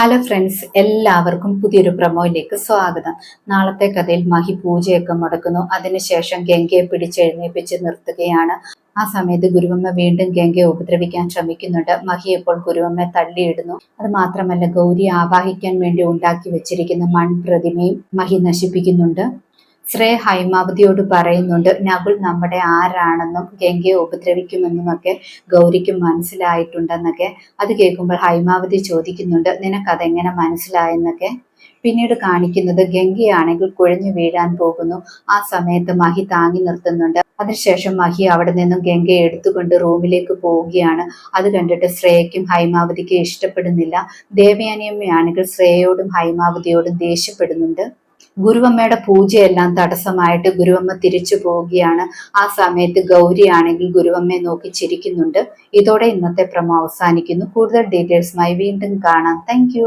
Hello friends എല്ലാവർക്കും പുതിയൊരു പ്രമോയിലേക്ക് സ്വാഗതം. നാളത്തെ കഥയിൽ മഹി പൂജയൊക്കെ മുടക്കുന്നു. അതിനുശേഷം ഗംഗയെ പിടിച്ചെഴുന്നേപ്പിച്ച് നിർത്തുകയാണ്. ആ സമയത്ത് ഗുരുവമ്മ വീണ്ടും ഗംഗയെ ഉപദ്രവിക്കാൻ ശ്രമിക്കുന്നുണ്ട്. മഹി ഇപ്പോൾ ഗുരുവമ്മയെ തള്ളിയിടുന്നു. അത് മാത്രമല്ല ഗൗരി ആവാഹിക്കാൻ വേണ്ടി ഉണ്ടാക്കി വെച്ചിരിക്കുന്ന മൺപ്രതിമയും മഹി നശിപ്പിക്കുന്നുണ്ട്. ശ്രേയ ഹൈമാവതിയോട് പറയുന്നുണ്ട് നകുൽ നമ്മുടെ ആരാണെന്നും ഗംഗയെ ഉപദ്രവിക്കുമെന്നുമൊക്കെ ഗൗരിക്ക് മനസ്സിലായിട്ടുണ്ടെന്നൊക്കെ അത് കേൾക്കുമ്പോൾ ഹൈമാവതി ചോദിക്കുന്നുണ്ട് നിനക്കതെങ്ങനെ മനസ്സിലായെന്നൊക്കെ? പിന്നീട് കാണിക്കുന്നത് ഗംഗയാണെങ്കിൽ കുഴഞ്ഞു വീഴാൻ പോകുന്നു. ആ സമയത്ത് മഹി താങ്ങി നിർത്തുന്നുണ്ട്. അതിനുശേഷം മഹി അവിടെ നിന്നും ഗംഗയെ എടുത്തുകൊണ്ട് റൂമിലേക്ക് പോവുകയാണ്. അത് കണ്ടിട്ട് ശ്രേയയ്ക്കും ഹൈമാവതിക്കും ഇഷ്ടപ്പെടുന്നില്ല. ദേവയാനിയമ്മയാണെങ്കിൽ ശ്രേയയോടും ഹൈമാവതിയോടും ദേഷ്യപ്പെടുന്നുണ്ട്. ഗുരുവമ്മയുടെ പൂജയെല്ലാം തടസ്സമായിട്ട് ഗുരുവമ്മ തിരിച്ചു പോവുകയാണ്. ആ സമയത്ത് ഗൗരിയാണെങ്കിൽ ഗുരുവമ്മയെ നോക്കി ചിരിക്കുന്നുണ്ട്. ഇതോടെ ഇന്നത്തെ പ്രമോ അവസാനിക്കുന്നു. കൂടുതൽ ഡീറ്റെയിൽസുമായി വീണ്ടും കാണാം. താങ്ക്